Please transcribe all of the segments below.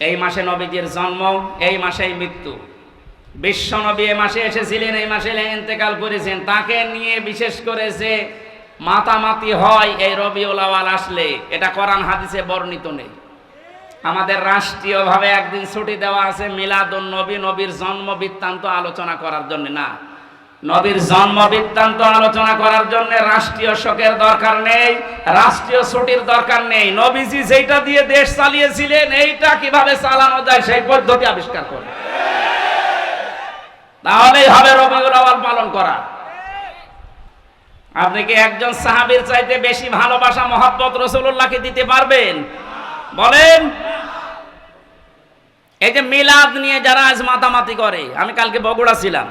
এই মাসে জন্ম, এই মাসেই মৃত্যু। বিশ্ব নবী এ মাসে এসেছিলেন, এই মাসে ইন্তেকাল করেছেন। তাকে নিয়ে বিশেষ করে যে মাতামাতি হয়, এই রবিউল আওয়াল আসলে, এটা কোরআন হাদিসে বর্ণিত নেই। আমাদের রাষ্ট্রীয়ভাবে একদিন ছুটি দেওয়া আছে মিলাদুন নবী, নবীর জন্ম বৃত্তান্ত আলোচনা করার জন্য। না নবীর জন্ম বৃত্তান্ত আলোচনা করার জন্য রাষ্ট্রীয় শোকের দরকার নেই, রাষ্ট্রীয় ছুটির দরকার নেই। নবীজি যেটা দিয়ে দেশ চালিয়েছিলেন, এইটা কীভাবে চালানো যায় সেই পদ্ধতি আবিষ্কার করে তাহলেই হবে রবিউল আওয়াল পালন করা। আপনি কি একজন সাহাবীর চাইতে বেশি ভালোবাসা, মহাব্বত রসুল্লাহকে দিতে পারবেন? বলেন। এই যে মিলাদ নিয়ে যারা আজ মাতামাতি করে, আমি কালকে বগুড়া ছিলাম।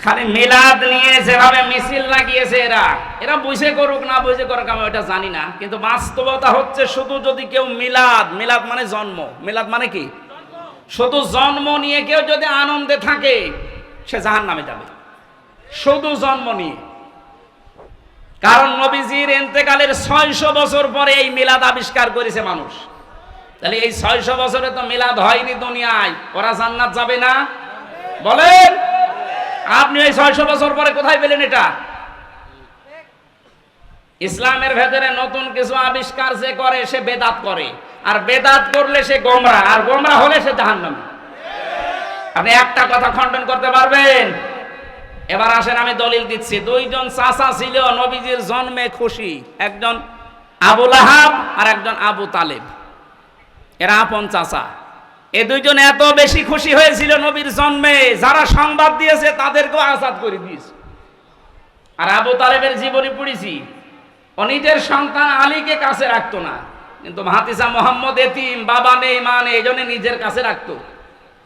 খালি মিলাদ নিয়ে যেভাবে মিছিল লাগিয়েছে এরা এরা বুঝে করুক না বুঝে করুক, আমি ওটা জানি না। কিন্তু বাস্তবতা হচ্ছে শুধু যদি কেউ মিলাদ মিলাদ মানে জন্ম, মিলাদ মানে কি? শুধু জন্ম নিয়ে কেউ যদি আনন্দে থাকে, সে জাহান নামে যাবে। শুধু জন্ম নিয়ে। কারণ নবীজির এন্তেকালের ছয়শো বছর পরে এই মিলাদ আবিষ্কার করেছে মানুষ। তাহলে এই ছয়শো বছরে তো মিলাদ হয়নি দুনিয়ায়, ওরা জান্নাত যাবে না? বলেন! আপনি এই ছয়শো বছর পরে কোথায় পেলেন এটা? ইসলামের ভেতরে নতুন কিছু আবিষ্কার যে করে, সে বেদাত করে। আর বেদাত করলে সে গোমরা, আর গোমরা হলে সে জাহান্নামী। আপনি একটা কথা খণ্ডন করতে পারবেন? এবার আসেন, আমি দলিল দিচ্ছি। দুইজন চাচা ছিল, নবীজির জন্মে খুশি। একজন আবুল আহাব আর একজন আবু তালেব। এরা আপন চাচা। এ দুইজন এত বেশি খুশি হয়েছিল নবীর জন্মে, যারা সংবাদ দিয়েছে তাদেরকেও আজাদ করে দিয়েছে। আর আবু তালেবের জীবনী পড়েছি, ও নিজের সন্তান আলীকে কাছে রাখতো না, কিন্তু ভাতিসা মোহাম্মদ এতিম, বাবা নেই, মা নেই এই জন্য নিজের কাছে রাখতো।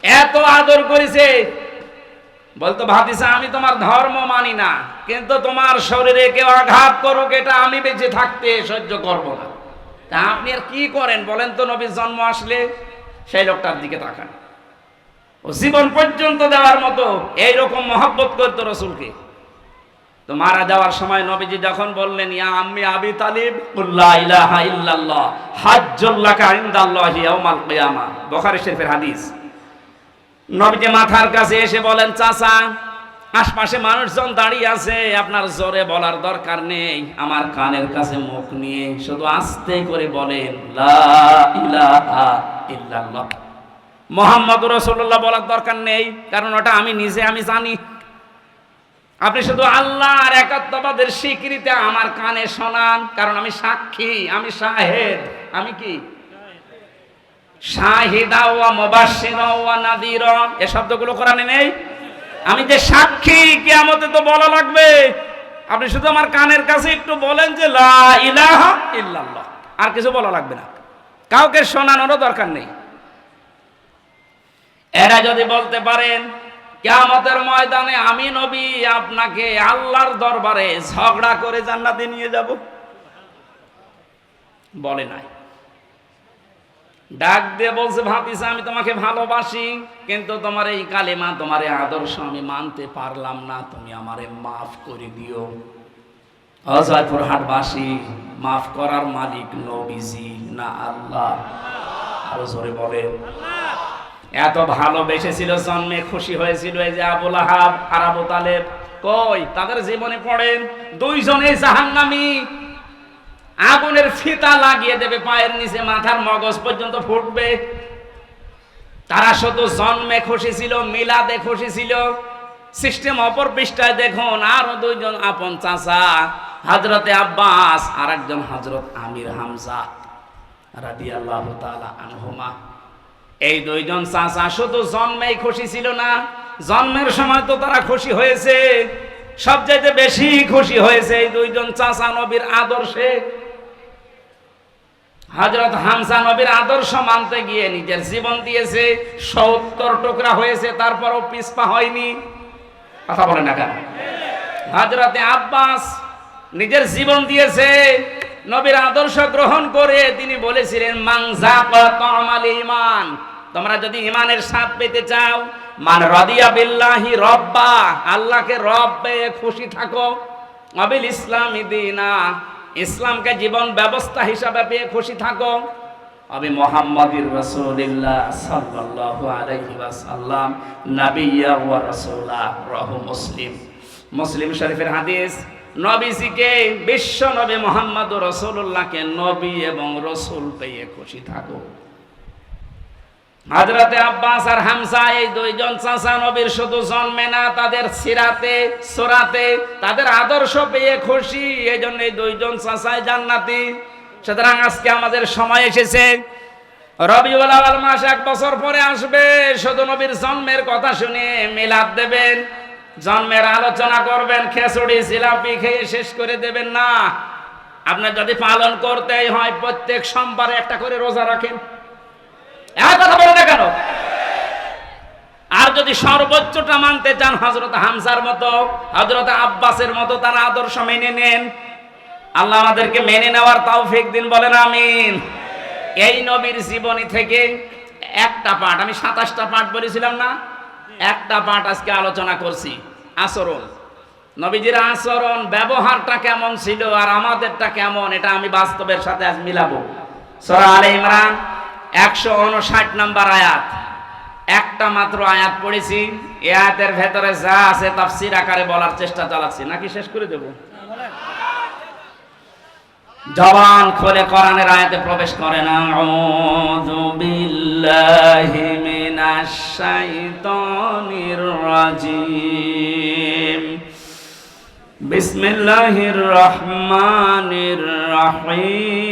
এত আদর করেছে, বলতো ভাতিসা আমি তোমার ধর্ম মানি না, কিন্তু তোমার শরীরে কেউ আঘাত করুক, এটা আমি বেঁচে থাকতে সহ্য করব না। তা আপনি আর কি করেন বলেন তো, নবীর জন্ম আসলে? সেই লোকটার দিকে তাকান। ও জীবন পর্যন্ত দেওয়ার মতো এইরকম মহব্বত করত রসুলকে। তো মারা যাওয়ার সময় নবীজি যখন বললেন, ইয়া আম্মি আবি তালিব কুল্লা ইলাহা ইল্লাল্লাহ হাজ্জুল্লাকা ইনদাল্লাহি ইয়াউমাল কিয়ামা। বুখারী শরীফের হাদিস। নবীজি মাথার কাছে এসে বলেন, চাচা আশপাশে মানুষজন দাঁড়িয়ে আছে, আপনার জোরে বলার দরকার নেই। আমার কানের কাছে মুখ নিয়ে শুধু আস্তে করে বলেন মোহাম্মদ রসুল্লাহ বলার দরকার নেই, কারণ ওটা আমি নিজে আমি জানি। আপনি শুধু আল্লাহ আর একাত্মবাদের স্বীকৃতি আমার কানে শোনান, কারণ আমি সাক্ষী, আমি শাহেদ। আমি কি? শাহিদা ওয়া মুবাশশিরা ওয়া নাদিরা এই শব্দগুলো কোরআনে নেই? আমি যে সাক্ষী, কিয়ামতে তো বলা লাগবে। আপনি শুধু আমার কানের কাছে একটু বলেন যে, লা আর কিছু বলা লাগবে না। কাউকে শোনানোরও দরকার নেই। এরা যদি বলতে পারেন, কিয়ামতের ময়দানে আমি নবী, আপনাকে আল্লাহর দরবারে ঝগড়া করে জান্নাতে নিয়ে যাব? বলে নাই। ডাক দিয়ে বলছে ভাবিস আমি তোমাকে ভালোবাসি, কিন্তু তোমার এই কালেমা, তোমার আদর্শ আমি মানতে পারলাম না, তুমি আমারে মাফ করে দিও। অজয়পুর হাটবাসী, মাফ করার মালিক নবীজি না আল্লাহ। আরও জোরে বলে এত ভালোবেসেছিল, জন্মে খুশি হয়েছিল এই যে আবুল আহাব আর আবু তালেব। কই, তাদের জীবনে পড়েন দুইজনে জাহান্নামী। আগুনের ফিতা লাগিয়ে দেবে পায়ের নিচে, মাথার মগজ পর্যন্ত ফুটবে। তারা শুধু জন্মে খুশি ছিল, মিলাদে খুশি ছিল। সিস্টেম অপর পৃষ্ঠায় দেখুন, আরও দুইজন আপন চাচা হজরতে আব্বাস আর একজন হজরত আমির হামজা আনহুমা। এই দুইজন চাচা শুধু জন্মেই খুশি ছিল না, জন্মের সময় তো তারা খুশি হয়েছে। সবচাইতে বেশি খুশি হয়েছে এই দুইজন চাচা নবীর আদর্শে। হজরত হামসা নবীর আদর্শ মানতে গিয়ে নিজের জীবন দিয়েছে, সত্তর টুকরা হয়েছে, তারপরও পিসপা হয়নি। কথা বলে না কেন? হজরতে আব্বাস নিজের জীবন দিয়েছে, নবীর আদর্শ গ্রহণ করে তিনি বলেছিলেন মাংজা আমাল ইমান তোমরা যদি ইমানের স্বাদ পেতে চাও, মান রদিয়া বিল্লাহি রব্বা। আল্লাহকে রব খুশি থাকো। অবিল ইসলাম দিনা। ইসলামকে জীবন ব্যবস্থা হিসাবে পেয়ে খুশি থাকো। আমি মোহাম্মদুর রাসূলুল্লাহ সাল্লাল্লাহু আলাইহি ওয়াসাল্লাম নাবিয়্যা ওয়া রাসূলা, রাহু মুসলিম। মুসলিম শরীফের হাদিস, নবীজিকে বিশ্ব নবী মোহাম্মদ রসুল্লাহকে নবী এবং রসুল পেয়ে খুশি থাকো। হাজরাতে আব্বাস আর হামসা, এই দুইজন চাচা নবীর শুধু জন্মে না, তাদের সিরাতে, সোরাতে তাদের আদর্শ পেয়ে খুশি। এই জন্য এই দুইজন চাচাই জান্নাতি। সুতরাং আজকে আমাদের সময় এসেছে। রবিউল আওয়াল মাস এক বছর পরে আসবে। শুধু নবীর জন্মের কথা শুনে মিলাদ দেবেন। জন্মের আলোচনা করবেন খেসুড়ি জিলাপি খেয়ে শেষ করে দেবেন না। আপনার যদি পালন করতেই হয়, প্রত্যেক সোমবারে একটা করে রোজা রাখেন। আর যদি সর্বোচ্চটা মানতে চান হজরত হামসার মতো হজরত আব্বাসের মতো আদর্শ মেনে নেন। আল্লাহ আমাদেরকে মেনে নেওয়ার দিন, বলেন আমিন। এই নবীর জীবনী থেকে একটা পাঠ, আমি সাতাশটা পাঠ বলেছিলাম না? একটা পাঠ আজকে আলোচনা করছি। আচরণ। নবীজির আচরণ, ব্যবহারটা কেমন ছিল আর আমাদেরটা কেমন, এটা আমি বাস্তবের সাথে আজ মিলাবো। সরা আলে ইমরান। একশো উনষাট নাম্বার আয়াত। একটা মাত্র আয়াত পড়েছি, এ আয়াতের ভেতরে যা আছে তাফসির আকারে বলার চেষ্টা চালাচ্ছি। নাকি শেষ করে দেব? জবান খোলে কোরআনের আয়াতে প্রবেশ করে না আউযু বিল্লাহি মিনাশ শাইতানির রাজিম। বিসমিল্লাহির রহমানির রহিম।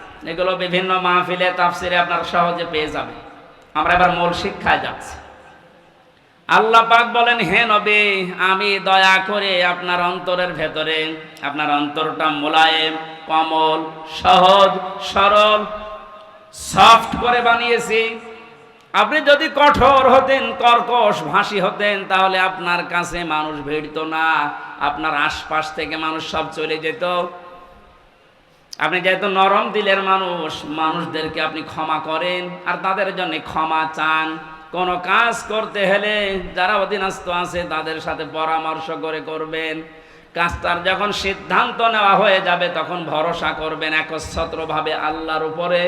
এগুলো বিভিন্ন মাহফিলে, তাফসিরে আপনার সহজে পেয়ে যাবে আমরা এবার মূল শিক্ষায় যাচ্ছি। আল্লাহ পাক বলেন, হে নবী, আমি দয়া করে আপনার অন্তরের ভেতরে, আপনার অন্তরটা মোলায়েম, কমল, সহজ, সরল, সফট করে বানিয়েছি। আপনি যদি কঠোর হতেন, কর্কশ ভাষী হতেন, তাহলে আপনার কাছে মানুষ ভিড়ত না। আপনার আশপাশ থেকে মানুষ সব চলে যেত। আপনি যেহেতু নরম দিলের মানুষ, মানুষদেরকে আপনি ক্ষমা করেন আর তাদের জন্য ক্ষমা চান। কোন কাজ করতে হলে যারা অধীনস্থ আছে তাদের সাথে পরামর্শ করে করবেন। কাজটার যখন সিদ্ধান্ত নেওয়া হয়ে যাবে তখন ভরসা করবেন একচ্ছত্রভাবে আল্লাহর উপরে।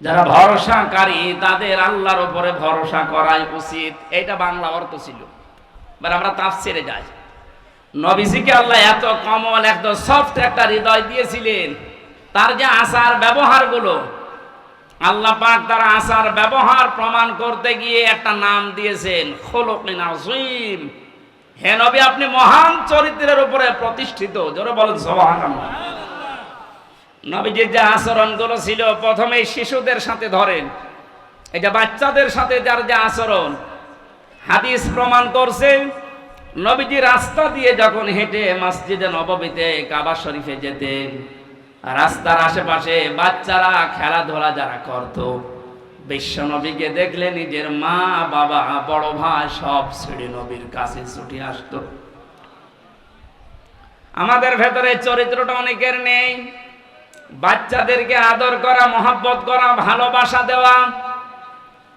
যারা ভরসাকারী তাদের আল্লাহর উপরে ভরসা করাই উচিত। এটা বাংলা অর্থ ছিল। এবার আমরা তাফসিরে যাই। নবীজিকে আল্লাহ এত কমল, এত সফট একটা হৃদয় দিয়েছিলেন। তার যে আচার ব্যবহারগুলো, আল্লাহ পাক তার আচার ব্যবহার প্রমাণ করতে গিয়ে একটা নাম দিয়েছেন, খোলকিন আজিম হে নবী, আপনি মহান চরিত্রের উপরে প্রতিষ্ঠিত। জোরে বলেন নবীজির যে আচরণগুলো ছিল প্রথমে শিশুদের সাথে ধরেন। এটা বাচ্চাদের সাথে যার যে আচরণ, হাদিস প্রমাণ করছে নবীজি রাস্তা দিয়ে যখন হেঁটে মসজিদে নববীতে কাবা শরীফে যেতেন, রাস্তার আশেপাশে বাচ্চারা খেলাধুলা যারা করত, বিশ্ব নবীকে দেখলে নিজের মা, বাবা, বড় ভাই সব ছেড়ে নবীর কাছে ছুটে আসতো। আমাদের ভেতরে চরিত্রটা অনেকের নেই। বাচ্চাদেরকে আদর করা, মহাব্বত করা, ভালোবাসা দেওয়া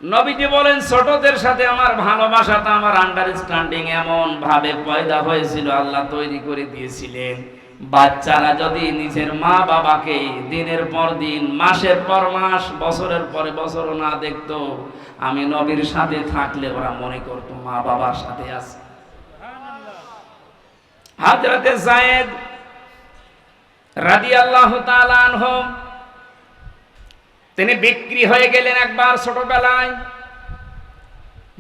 নবীজি বলেন, ছোটদের সাথে আমার ভালোবাসাটা আমার আন্ডারস্ট্যান্ডিং এমন ভাবে পয়দা হয়েছিল, আল্লাহ তৈরি করে দিয়েছিলেন। বাচ্চারা যদি নিজের মা বাবাকে দিনের পর দিন, মাসের পর মাস, বছরের পরে বছর না দেখতো, আমি নবীর সাথে থাকলে ওরা মনে করতো মা বাবার সাথে আছে। হাজরতে জায়েদ রাদিয়াল্লাহু তাআলা আনহু তিনি বিক্রি হয়ে গেলেন একবার ছোটবেলায়।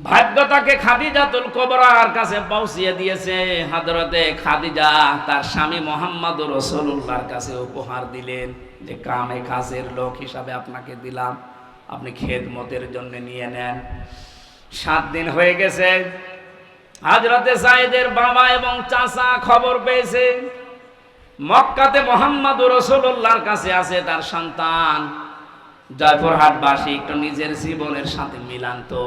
ভাগ্য তাকে খাদিজাতুল কোবরার কাছে পৌঁছিয়ে দিয়েছে। হাজরতে খাদিজা তার স্বামী মোহাম্মদ রসুল্লাহর কাছে উপহার দিলেন যে, কামে কাজের লোক হিসাবে আপনাকে দিলাম। আপনি খেদমতের জন্য নিয়ে নেন। সাত দিন হয়ে গেছে। হাজরতে সাইদের বাবা এবং চাচা খবর পেয়েছে। মক্কাতে মোহাম্মদ রসুল্লাহর কাছে আছে তার সন্তান। জয়পুরহাটবাসী একটু নিজের জীবনের সাথে মিলান তো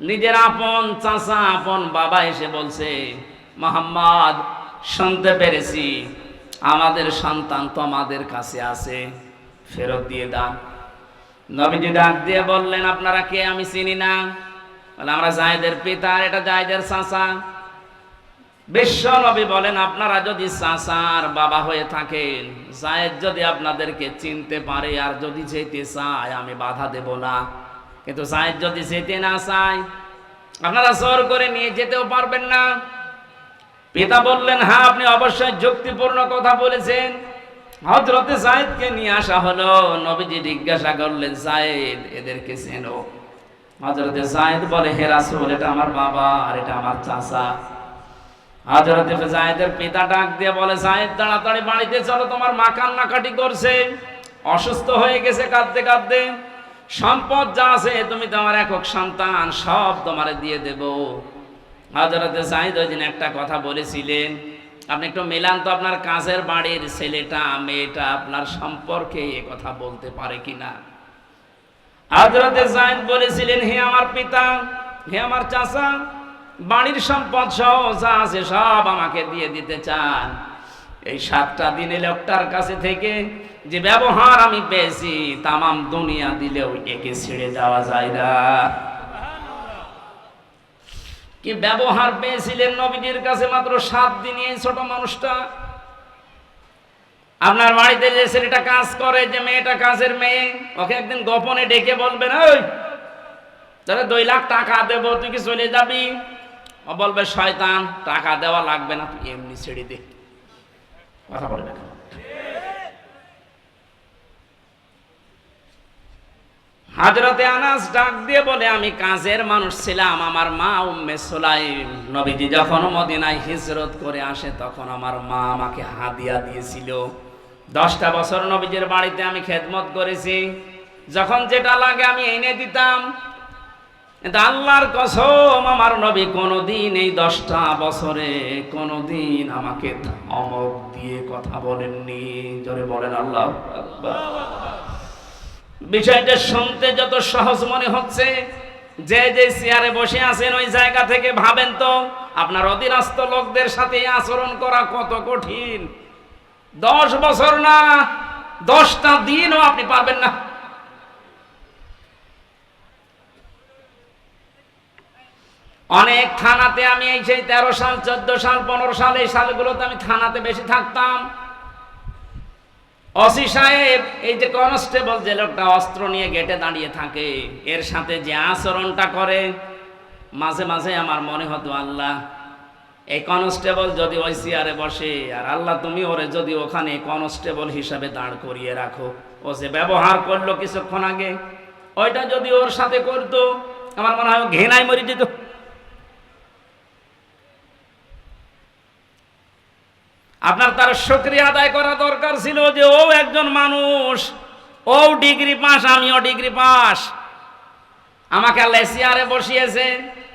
নিজের আপন চাচা, আপন বাবা এসে বলছে, মোহাম্মদ, শুনতে পেরেছি। আমাদের সন্তান তো আমাদের কাছে আছে। ফেরত দিয়ে দান নবীজি ডাক দিয়ে বললেন, আপনারা কে? আমি চিনি না। বলে, আমরা জায়দের পিতা এটা জায়দের চাচা। বিশ্ব নবী বলেন, আপনারা যদি চাচার বাবা হয়ে থাকেন, জায়েদ যদি আপনাদেরকে চিনতে পারে আর যদি যেতে চায়, আমি বাধা দেব না। কিন্তু জায়েদ যদি যেতে না চায়, আপনারা জোর করে নিয়ে যেতেও পারবেন না। পিতা বললেন হ্যাঁ আপনি অবশ্যই যুক্তিপূর্ণ কথা বলেছেন। হজরতে জায়েদকে নিয়ে আসা হলো, নবীজি জিজ্ঞাসা করলেন, জায়েদ, এদেরকে চেনো। হজরতে জায়েদ বলে, হে রাসূল, এটা আমার বাবা আর এটা আমার চাচা। হজরতে জায়েদের পিতা ডাক দিয়ে বলে জায়েদ তাড়াতাড়ি বাড়িতে চলো, তোমার মা কান্নাকাটি করছে। অসুস্থ হয়ে গেছে কাঁদতে কাঁদতে। সম্পদ যা আছে, তুমি তোমার একক সন্তান, সব তোমারে দিয়ে দেব। হজরতে জায়েদ ওই দিন একটা কথা বলেছিলেন, আপনি একটু মেলান তো আপনার কাজের বাড়ির ছেলেটা, মেয়েটা আপনার সম্পর্কে এ কথা বলতে পারে কিনা? হজরতে জায়েদ বলেছিলেন, হে আমার পিতা, হে আমার চাচা বাড়ির সম্পদ সহ যা আছে সব আমাকে দিয়ে দিতে চান। এই সাতটা দিনে লোকটার কাছে থেকে যে ব্যবহার আমি পেয়েছি, তামাম দুনিয়া দিলেও একে ছেড়ে যাওয়া যায় না। কি ব্যবহার পেয়েছিলেন নবীজির কাছে মাত্র সাত দিনে এই ছোট মানুষটা? আপনার বাড়িতে যে ছেলেটা কাজ করে, যে মেয়েটা কাজের মেয়ে, ওকে একদিন গোপনে ডেকে বলবেন, ওই তাহলে দুই লাখ টাকা দেবো, তুই কি চলে যাবি? বলবে, শয়তান, টাকা দেওয়া লাগবে না, তুই এমনি ছেড়ে দে। কথা বলবে না। হাজরতে আনাস ডাক দিয়ে বলে, আমি কাজের মানুষ ছিলাম, আমার মা উম্মে সোলাইম। নবীজি যখন মদিনায় হিজরত করে আসে, তখন আমার মা আমাকে হাদিয়া দিয়েছিল। দশটা বছর নবীজির বাড়িতে আমি খেদমত করেছি। যখন যেটা লাগে আমি এনে দিতাম। আল্লাহর কসম, আমার নবী কোনোদিন এই দশটা বছরে কোনোদিন আমাকে ধমক দিয়ে কথা বলেননি। জোরে বলেন, আল্লাহ। বিষয়টা শুনতে যত সহজ মনে হচ্ছে, যে যে চেয়ারে বসে আছেন ওই জায়গা থেকে ভাবেন তো, আপনার অধীনস্থ লোকদের সাথে আচরণ করা কত কঠিন। দশ বছর না, দশটা দিনও আপনি পারবেন না। অনেক থানাতে আমি এই সেই তেরো সাল, চোদ্দ সাল, পনেরো সাল এই সালগুলোতে আমি থানাতে বেশি থাকতাম। অসি সাহেব, এই যে কনস্টেবল যে লোকটা অস্ত্র নিয়ে গেটে দাঁড়িয়ে থাকে, এর সাথে যে আচরণটা করে, মাঝে মাঝে আমার মনে হতো, আল্লাহ, এই কনস্টেবল যদি ওই চেয়ারে বসে, আর আল্লাহ তুমি ওরে যদি ওখানে কনস্টেবল হিসাবে দাঁড় করিয়ে রাখো। ও যে ব্যবহার করল কিছুক্ষণ আগে, ওইটা যদি ওর সাথে করতো, আমার মনে হয় ঘেনায় মরে যেত। আপনার তার সক্রিয় আদায় করা দরকার ছিল যে ও একজন মানুষ। ও ডিগ্রি পাস, আমিও ডিগ্রি পাস। আমাকে লেসিয়ারে বসিয়েছে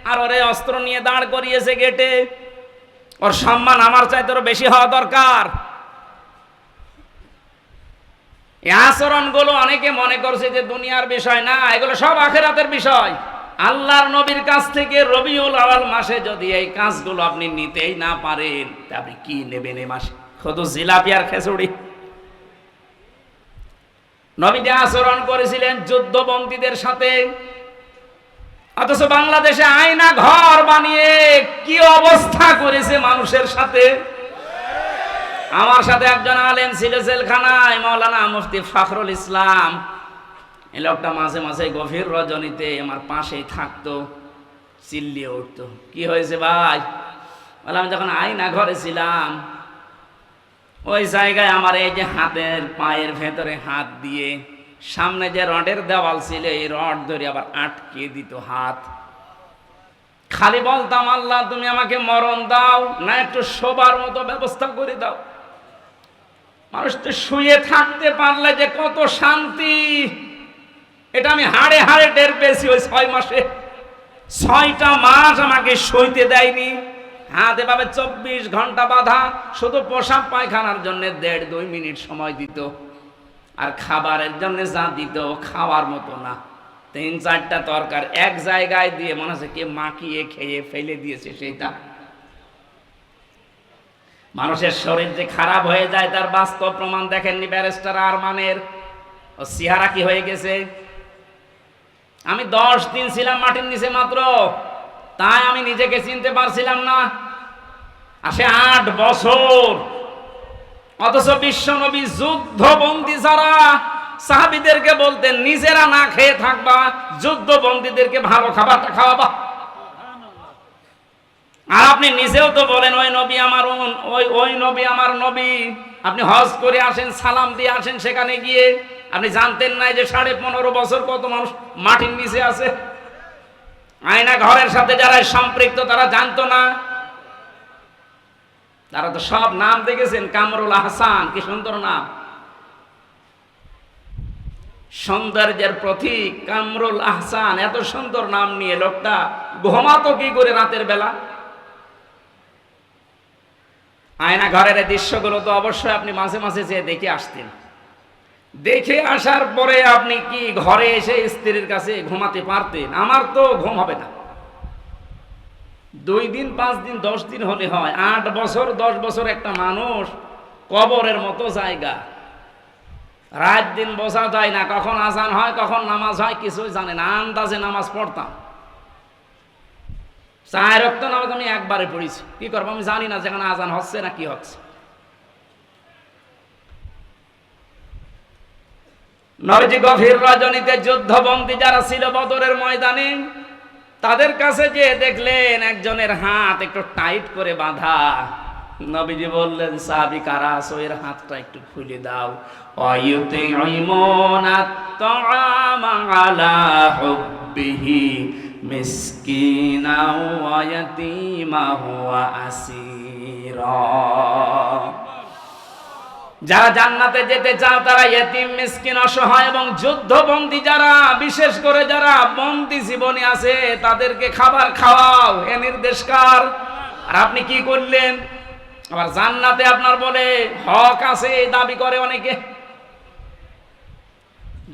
আর ওরে অস্ত্র নিয়ে দাঁড় করিয়েছে গেটে। ওর সম্মান আমার চাইতে আরও বেশি হওয়া দরকার। এই আচরণগুলো অনেকে মনে করছে যে দুনিয়ার বিষয় না, এগুলো সব আখেরাতের বিষয়। আল্লাহর নবীর কাছ থেকে রবিউল আওয়াল মাসে যদি এই কাজগুলো আপনি নিতেই না পারেন, তা আপনি কি নেবেন এই মাসে? শুধু জিলাপি আর খেচুড়ি নবীজি আচরণ করেছিলেন যুদ্ধবন্দীদের সাথে। অথচ বাংলাদেশে আয়না ঘর বানিয়ে কি অবস্থা করেছে মানুষের সাথে? আমার সাথে একজন আলেম ছিল জেলখানায় মৌলানা মুফতি ফখরুল ইসলাম। এই লোকটা মাঝে মাঝে গভীর রজনীতে আমার পাশেই থাকতো, চিল্লিয়ে উঠতো। কি হয়েছে ভাই? বললাম যখন আয়না ঘরে ছিলাম, ওই জায়গায় আমার এই যে হাতের পায়ের ভেতরে হাত দিয়ে সামনে যে রডের দেওয়াল ছিল, এই রড ধরে আবার আটকে দিত হাত। খালি বলতাম, আল্লাহ, তুমি আমাকে মরণ দাও, না একটু শোবার মতো ব্যবস্থা করে দাও। মানুষ তো শুয়ে থাকতে পারলে যে কত শান্তি। এটা আমি হাড়ে হাড়ে টের পেয়েছি ওই ছয় মাসে। ছয়টা মাস আমাকে সইতে দেয়নি। হাত এভাবে চব্বিশ ঘণ্টা বাঁধা, শুধু পোশাক পায়খানার জন্য দেড় দুই মিনিট সময় দিত। আর খাবারের জন্য যা দিত খাওয়ার মতো না। তিন চারটা তরকার এক জায়গায় দিয়ে মনে হচ্ছে কে মাখিয়ে খেয়ে ফেলে দিয়েছে সেইটা। মানুষের শরীর যে খারাপ হয়ে যায়, তার বাস্তব প্রমাণ দেখেননি ব্যারিস্টার আরমানের। ও সিহারা কি হয়ে গেছে? আমি দশ দিন ছিলাম মাটির নিচে মাত্র। তাই আমি নিজেকে চিনতে পারছিলাম না। আসে আট বছর। অথচ বিশ্ব নবী যুদ্ধবন্দী যারা, সাহাবিদেরকে বলতেন নিজেরা না খেয়ে থাকবা, যুদ্ধবন্দীদেরকে ভালো খাবারটা খাওয়াবা। আর আপনি নিজেও তো বলেন, ওই নবী আমার ওই ওই নবী আমার নবী। আপনি হজ করে আসেন, সালাম দিয়ে আসেন সেখানে গিয়ে। আপনি জানতেন না যে সাড়ে পনেরো বছর কত মানুষ মাটির নিচে আছে? আয়না ঘরের সাথে যারা সম্পৃক্ত, তারা জানতো না। তারা তো সব নাম দেখেছেন, কামরুল আহসান, কি সুন্দর নাম। সৌন্দর্যের প্রতীক কামরুল আহসান, এত সুন্দর নাম নিয়ে লোকটা ঘুমাতো কি করে রাতের বেলা? আয়না ঘরের দৃশ্যগুলো তো অবশ্যই আপনি মাঝে মাঝে যেয়ে দেখে আসতেন। দেখে আসার পরে আপনি কি ঘরে এসে স্ত্রীর কাছে ঘুমাতে পারতেন? আমার তো ঘুম হবে না। দুই দিন, পাঁচ দিন, দশ দিন হলে হয়। আট বছর, দশ বছর একটা মানুষ কবরের মতো জায়গা। রাত দিন বোঝা যায় না। কখন আজান হয়, কখন নামাজ হয়, কিছুই জানে না। আন্দাজে নামাজ পড়তাম। চার রক্ত নামাজ আমি একবারে পড়েছি। কি করব? আমি জানি না যেখানে আজান হচ্ছে না কি হচ্ছে। নবজি গভীর রজনীতে যুদ্ধবন্দী যারা ছিল বদরের ময়দানে, তাদের কাছে যে দেখলেন একজনের হাত একটু টাইট করে বাঁধা, নবীজি বললেন, সাহাবি কারা আছো? হাতটা একটু খুলে দাও। মিসকিনা ওয়া ইয়াতীমা ওয়া আসীরা যারা জান্নাতে যেতে চাও, তারা ইয়েতিম মিসকিন, অসহায় এবং যুদ্ধবন্দী যারা, বিশেষ করে যারা বন্দী জীবনে আছে, তাদেরকে খাবার খাওয়াও। এ নির্দেশকার। আর আপনি কি করলেন? আবার জান্নাতে আপনার বলে, হক আছে দাবি করে অনেকে।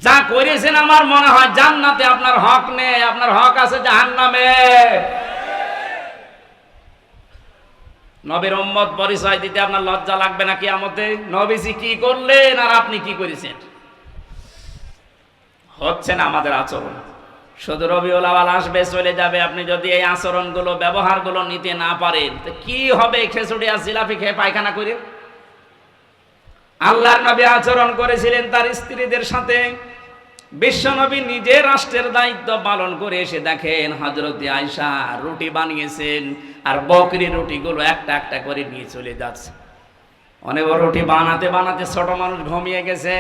যা করেছেন আমার মনে হয় জান্নাতে আপনার হক নেই, আপনার হক আছে জাহান্নামে। নবীর উম্মত পরিচয় দিতে আপনার লজ্জা লাগবে না কিয়ামতে? নবীজি কি করলেন আর আপনি কি করেছেন? হচ্ছে না আমাদের আচরণ। শুধু রবিউল আওয়াল আসবে, চলে যাবে। আপনি যদি এই আচরণগুলো, ব্যবহারগুলো নিতে না পারেন, তো কি হবে খেসুড়ি আর জিলাপি খেয়ে পায়খানা করে? আল্লাহর নবী আচরণ করেছিলেন তার স্ত্রীদের সাথে। বিশ্বনবী নিজে রাষ্ট্রের দায়িত্ব পালন করে এসে দেখেন হজরতে আয়সা রুটি বানিয়েছেন আর বকরি রুটিগুলো একটা একটা করে নিয়ে চলে যাচ্ছে। অনেক রুটি বানাতে বানাতে ছোট মানুষ ঘুমিয়ে গেছে।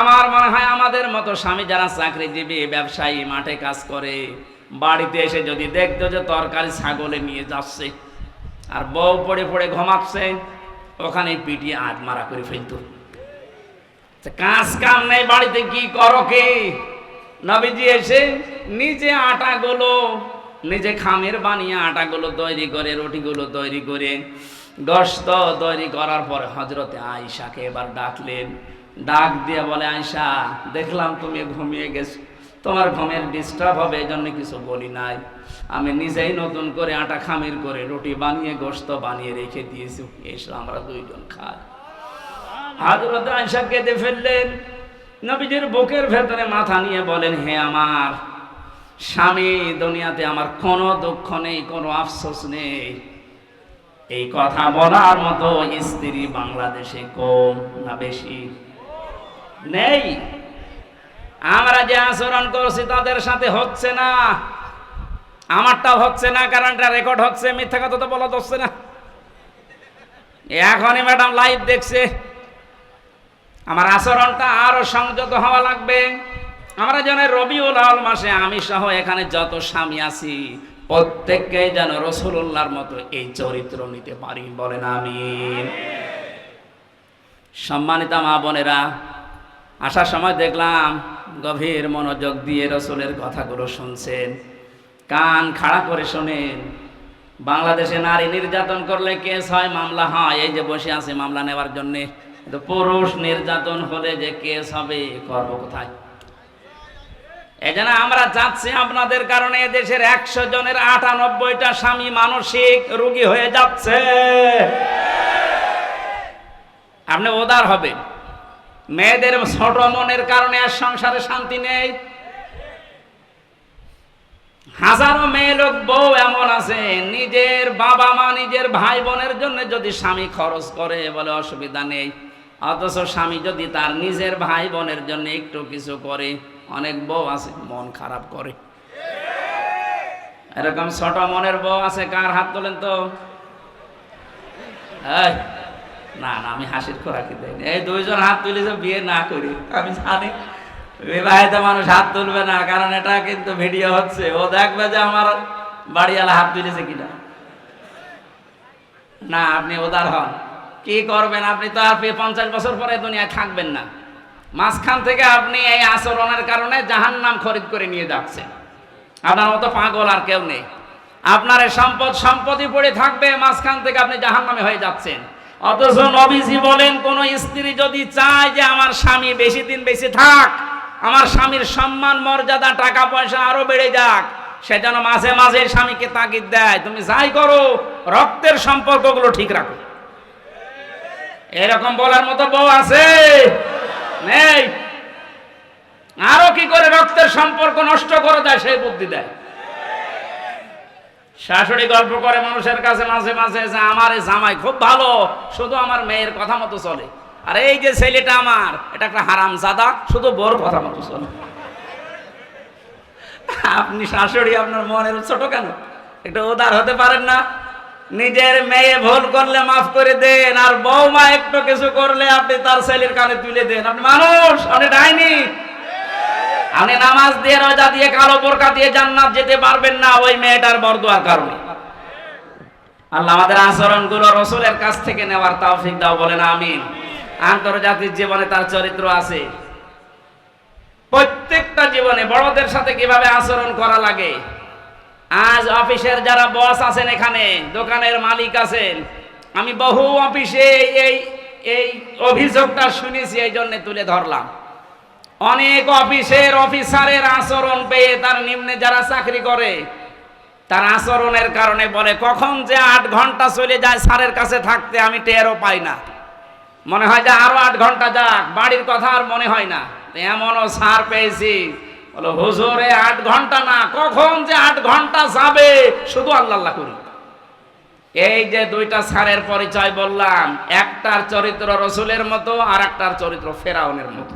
আমার মনে হয় আমাদের মতো স্বামী যারা চাকরিজীবী, ব্যবসায়ী, মাঠে কাজ করে, বাড়িতে এসে যদি দেখতো যে তরকারি ছাগলে নিয়ে যাচ্ছে আর বউ পড়ে পড়ে ঘুমাচ্ছে, ওখানে পিটিয়ে আট মারা করে ফেলতো। কাজ কাম নেই, বাড়িতে কি করো কি? নবীজি এসে নিজে আটাগুলো, নিজে খামের বানিয়ে আটাগুলো তৈরি করে, রুটিগুলো তৈরি করে গস্ত তৈরি করার পরে হজরতে আয়সাকে এবার ডাকলেন। ডাক দিয়ে বলে আয়সা দেখলাম তুমি ঘুমিয়ে গেছো। তোমার ঘুমের ডিস্টার্ব হবে, এই জন্য কিছু বলি নাই। আমি নিজেই নতুন করে আটা খামির করে রুটি বানিয়ে গোস্ত বানিয়ে রেখে দিয়েছি। এসে, আমরা দুইজন খাই। হাজরত আয়সা কেঁদে ফেললেন। নবীজির বুকের ভেতরে মাথা নিয়ে বলেন, হে আমার স্বামী, দুনিয়াতে আমার কোনো দুঃখ নেই, কোনো আফসোস নেই। এই কথা বলার মতো স্ত্রী বাংলাদেশে কম না বেশি? নেই। আমরা যে আচরণ করছি তাদের সাথে হচ্ছে না। আমারটাও হচ্ছে না কারণ এটা রেকর্ড হচ্ছে। মিথ্যা কথা তো বলা যাচ্ছে না। এখনই ম্যাডাম লাইভ দেখছে। আমার আচরণটা আরও সংযত হওয়া লাগবে। আমরা যেন রবিউল আল মাসে আমি সহ এখানে যত স্বামী আছি, প্রত্যেককে যেন রসুল্লাহর মতো এই চরিত্র নিতে পারি। বলেন আমি সম্মানিতা মা বোনেরা, আসার সময় দেখলাম গভীর মনোযোগ দিয়ে রসুলের কথাগুলো শুনছেন। কান খাড়া করে শোনেন। বাংলাদেশে নারী নির্যাতন করলে কেস হয়, মামলা হয়। এই যে বসে আছে মামলা নেওয়ার জন্যে। পুরুষ নির্যাতন হলে যে কেস হবে করব কোথায়? এই জন্য আমরা চাচ্ছি আপনাদের কারণে দেশের একশো জনের আটানব্বইটা স্বামী মানসিক রোগী হয়ে যাচ্ছে। আপনি উদার হবেন। মেয়েদের ছোট মনের কারণে আর সংসারে শান্তি নেই। হাজারো মেয়ে লোক বউ এমন আছে, নিজের বাবা মা, নিজের ভাই বোনের জন্য যদি স্বামী খরচ করে বলে অসুবিধা নেই। অথচ স্বামী যদি তার নিজের ভাই বোনের জন্য একটু কিছু করে, অনেক বউ আছে, মন খারাপ করে। এরকম ছোট মনের বউ আছে, কার হাত তোলেন তো? না না, আমি হাসির খোরাকি দেয়নি এই দুইজন হাত তুলেছে বিয়ে না করি, আমি জানি। বিবাহিত মানুষ হাত তুলবে না, কারণ এটা কিন্তু ভিডিও হচ্ছে। ও দেখবে যে আমার বাড়িওয়ালা হাত তুলেছে কিনা। না, আপনি উদার হন। কি করবেন আপনি তো আর পঞ্চাশ বছর পরে দুনিয়ায় থাকবেন না। মাঝখান থেকে আপনি এই আচরণের কারণে জাহান নাম খরিদ করে নিয়ে যাচ্ছেন। আপনার মতো পাগল আর কেউ নেই। আপনার সম্পদ সম্পদই পড়ে থাকবে, মাঝখান থেকে আপনি জাহান নামে হয়ে যাচ্ছেন। অথচ নবীজি বলেন, কোন স্ত্রী যদি চায় যে আমার স্বামী বেশি দিন বেশি থাক, আমার স্বামীর সম্মান, মর্যাদা, টাকা পয়সা আরও বেড়ে যাক, সে যেন মাঝে মাঝে স্বামীকে তাগিদ দেয়। তুমি যাই করো, রক্তের সম্পর্কগুলো ঠিক রাখো। এরকম বলার মতো বউ আছে? নেই। আরও কি করে রক্তের সম্পর্ক নষ্ট করে দেয়, সেই বুদ্ধি দেয়। শাশুড়ি গল্প করে মানুষের কাছে মাঝে মাঝে যে, আমার জামাই খুব ভালো, শুধু আমার মেয়ের কথা মতো চলে। আর এই যে ছেলেটা আমার, এটা একটা হারাম জাদা শুধু বোর কথা মতো চলে। আপনি শাশুড়ি আপনার মনের ছোট কেন? একটু উদার হতে পারেন না? নিজের মেয়ে ভুল করলে মাফ করে দেন, আর বৌমা একটু কিছু করলে আপনি তার ছেলের কানে তুলে দেন। আপনি মানুষ, আপনি ডাইনি? আপনি নামাজ দিয়ে, রোজা দিয়ে, কালো বোরকা দিয়ে জান্নাত যেতে পারবেন না ওই মেয়েটার বরদোয়ার কারণে। আল্লাহ আমাদের রসুলের কাছ থেকে নেওয়ার তৌফিক দাও, বলেন আমিন। আন্তর্জাতিক জীবনে তার চরিত্র আছে। প্রত্যেকটা জীবনে বড়দের সাথে কীভাবে আচরণ করা লাগে? আজ অফিসের যারা বস আছেন এখানে, দোকানের মালিক আছেন, আমি বহু অফিসে এই এই অভিযোগটা শুনেছি এই জন্য তুলে ধরলাম। অনেক অফিসের অফিসারের আচরণ পেয়ে তার নিম্নে যারা চাকরি করে, তার আচরণের কারণে বলে, কখন যে আট ঘণ্টা চলে যায় স্যারের কাছে থাকতে, আমি টেরও পাই না। মনে হয় যে আরও আট ঘণ্টা যাক, বাড়ির কথা আর মনে হয় না। এমনও সার পেয়েছি বলো, হুজুরে, আট ঘণ্টা না। কখন যে আট ঘণ্টা যাবে? শুধু আল্লাহ আল্লাহ করি। এই যে দুইটা সারের পরিচয় বললাম, একটার চরিত্র রসুলের মতো আর একটার চরিত্র ফেরাউনের মতো।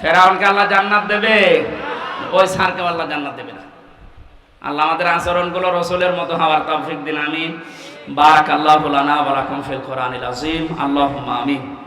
ফেরাউনকে আল্লাহ জান্নাত দেবে? ওই সারকে আল্লাহ জান্নাত দেবে না। আল্লাহ আমাদের আচরণগুলো রসুলের মতো হওয়ার তৌফিক দিন, আমিন। বারাক আল্লাহ লানা ওয়া ফিল কোরআনিল আযীম। আল্লাহুম্মা আমিন।